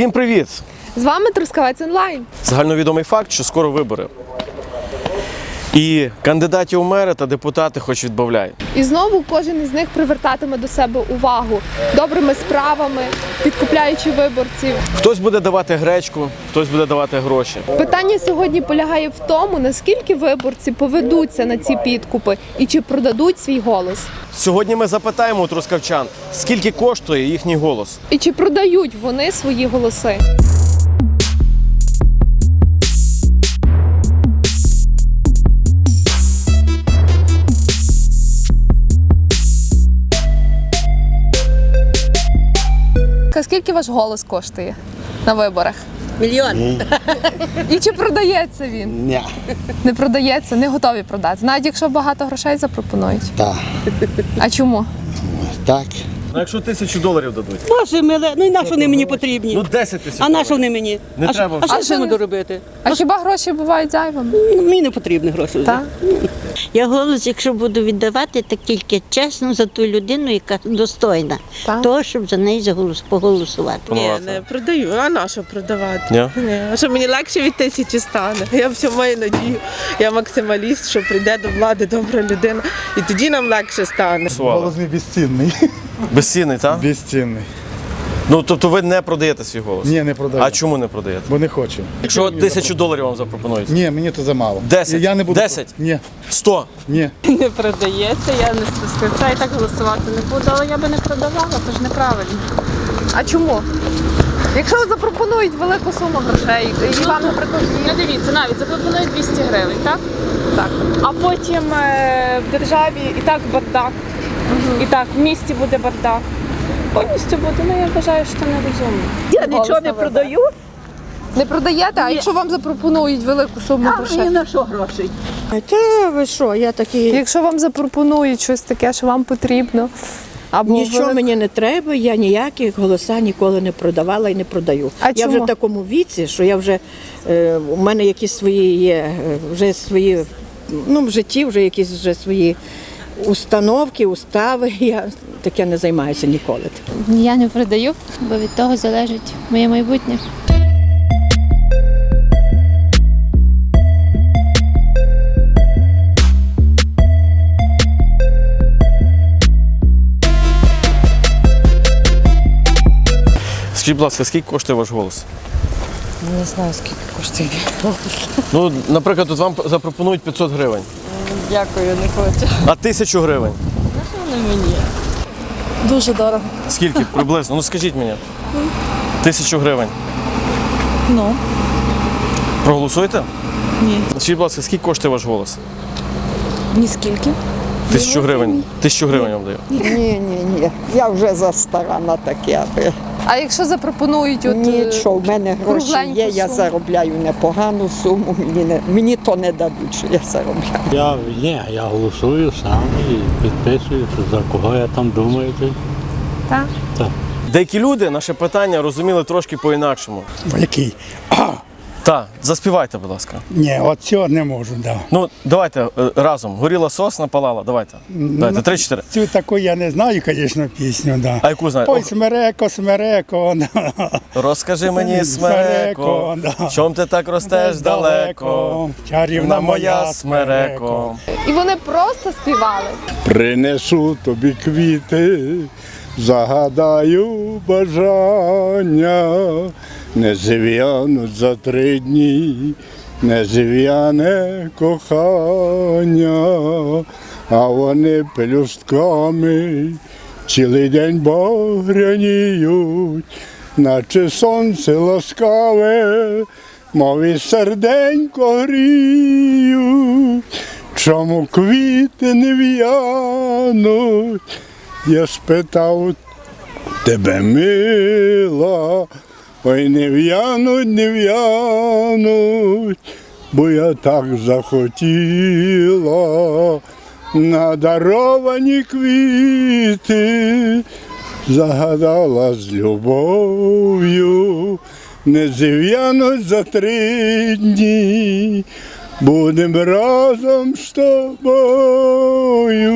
Всім привіт! З вами Трускавець онлайн. Загальновідомий факт, що скоро вибори. І кандидатів у мери та депутати хоч відбавляють. І знову кожен із них привертатиме до себе увагу добрими справами, підкупляючи виборців. Хтось буде давати гречку, хтось буде давати гроші. Питання сьогодні полягає в тому, наскільки виборці поведуться на ці підкупи і чи продадуть свій голос, Сьогодні ми запитаємо у трускавчан, скільки коштує їхній голос. і чи продають вони свої голоси. Скільки ваш голос коштує на виборах? Мільйон. І чи продається він? Ні. Не продається, не готові продати. Навіть якщо багато грошей запропонують. Так. А чому? Так. Ну якщо тисячу доларів дадуть. Боже миле, ну і на що вони мені потрібні? Ну 10 тисяч. а на що вони мені? Не а, треба а що вже. з ними доробити? А хіба гроші бувають зайвими? Ну, мені не потрібні гроші. вже. Так. Я голос, якщо буду віддавати, так тільки чесно за ту людину, яка достойна Так. того, щоб за неї заголос- поголосувати. Ні, не продаю. А на що продавати? Ні? Ні. А що мені легше від тисячі стане? Я всю маю надію. Я максималіст, що прийде до влади добра людина, і тоді нам легше стане. Голос мій безцінний. Безцінний, так? Безцінний. Ну тобто ви не продаєте свій голос? Ні, не продаю. А чому не продаєте? Бо не хочу. Якщо тисячу доларів вам запропонують? Ні, мені то замало. Десять? Я не буду. Десять? Ні, Сто? ні. не продається, я не спискавця і так голосувати не буду, але я би не продавала, то ж неправильно. А чому? Якщо запропонують велику суму грошей, і вам, наприклад, Ну дивіться, навіть запропонують 200 гривень, так? Так. А потім е, в державі і так бардак, і так в місті буде бардак. Повністю буде, ну я вважаю, що нерозумно. Я нічого не продаю, не продаєте, а якщо вам запропонують велику суму а грошей? мені на що грошей? Та ви що, я такий. Якщо вам запропонують щось таке, що вам потрібно, або Нічого велик- мені не треба, я ніяких голоса ніколи не продавала і не продаю. А я чому? вже в такому віці, що я вже е, у мене якісь свої є, е, вже свої, ну в житті вже якісь вже свої установки, устави. Я таке не займаюся ніколи. Я не продаю, бо від того залежить моє майбутнє. Скажіть, будь ласка, скільки коштує ваш голос? Не знаю, скільки коштує. Ну, наприклад, тут вам запропонують 500 гривень. Дякую, не хочу. А тисячу гривень? Дуже дорого. Скільки приблизно? Ну скажіть мені. Тисячу гривень. Ну. Проголосуєте? Ні. Скажіть, будь ласка, скільки коштує ваш голос? Ні скільки? Тисячу гривень. Тисячу гривень я вам даю. Ні, ні, ні. Я вже застара на таке. А якщо запропонують от, е, Нічого, в мене гроші є, я суму. заробляю непогану суму, мені, не, мені то не дадуть, що я заробляю. Я ні, я голосую сам і підписую, що за кого я там думаю. Так? Так. Деякі люди наше питання розуміли трошки по-інакшому. Який? Так, заспівайте, будь ласка. Ні, от цього не можу, да. Ну, давайте е, разом. Горіла сосна, палала. Давайте. Давайте, три-чотири. Цю таку я не знаю, звісно, пісню, да. А яку знаєте? Ой, смереко, смереко, да. Розкажи мені, смереко, Смереко, да. чом ти так ростеш далеко? чарівна моя смереко. І вони просто співали. Принесу тобі квіти, загадаю бажання, не зв'януть за три дні, не зв'яне кохання, а вони пелюстками цілий день багряніють, наче сонце ласкаве, мов і серденько гріють. Чому квіти не в'януть? Я спитав тебе мила, ой не в'януть, не в'януть, бо я так захотіла надаровані квіти, загадала з любов'ю, не зів'януть за три дні. Будем разом з тобою.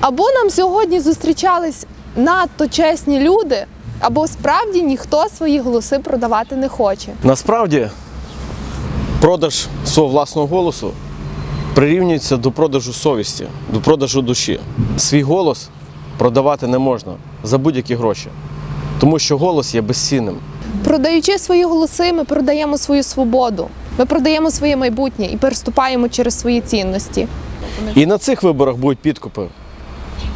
Або нам сьогодні зустрічались надто чесні люди, Або справді ніхто свої голоси продавати не хоче. Насправді, продаж свого власного голосу прирівнюється до продажу совісті, до продажу душі. Свій голос продавати не можна за будь-які гроші, тому що голос є безцінним. Продаючи свої голоси, ми продаємо свою свободу. Ми продаємо своє майбутнє і переступаємо через свої цінності. І на цих виборах будуть підкупи.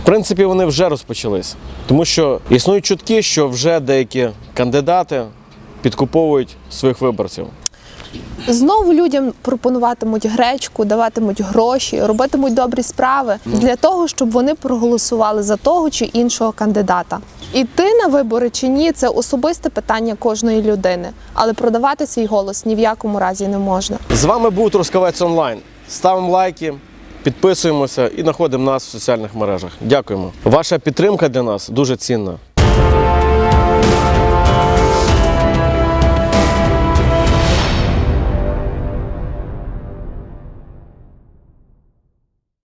В принципі, вони вже розпочались, тому що існують чутки, що вже деякі кандидати підкуповують своїх виборців. Знову людям пропонуватимуть гречку, даватимуть гроші, робитимуть добрі справи для того, щоб вони проголосували за того чи іншого кандидата. Іти на вибори чи ні, це особисте питання кожної людини, але продавати свій голос ні в якому разі не можна. З вами був Трускавець Онлайн. Ставимо лайки, підписуємося і знаходимо нас в соціальних мережах. Дякуємо. Ваша підтримка для нас дуже цінна.